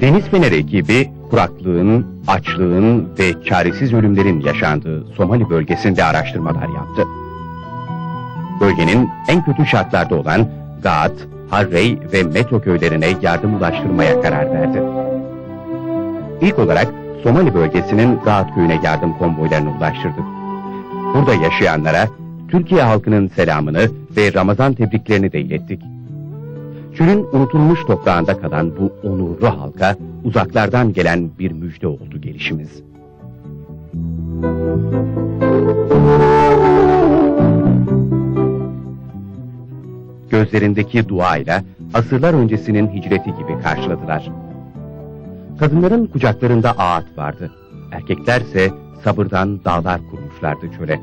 Deniz Fener ekibi kuraklığın, açlığın ve çaresiz ölümlerin yaşandığı Somali bölgesinde araştırmalar yaptı. Bölgenin en kötü şartlarda olan Gaat, Harrey ve Metro köylerine yardım ulaştırmaya karar verdi. İlk olarak Somali bölgesinin Gaat köyüne yardım konvoylarını ulaştırdık. Burada yaşayanlara Türkiye halkının selamını ve Ramazan tebriklerini de ilettik. Çölün unutulmuş toprağında kalan bu onurlu halka uzaklardan gelen bir müjde oldu gelişimiz. Gözlerindeki duayla asırlar öncesinin hicreti gibi karşıladılar. Kadınların kucaklarında ağaç vardı. Erkeklerse sabırdan dağlar kurmuşlardı çöle.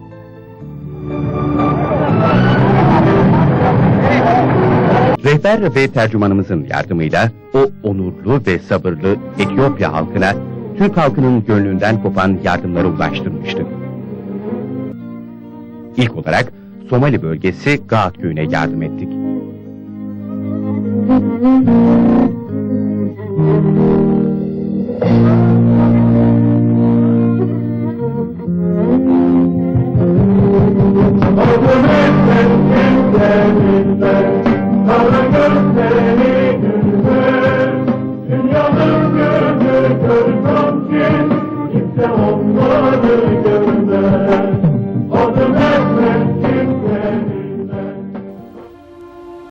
Rehber ve tercümanımızın yardımıyla o onurlu ve sabırlı Etiyopya halkına Türk halkının gönlünden kopan yardımları ulaştırmıştık. İlk olarak Somali bölgesi Gaat köyüne yardım ettik.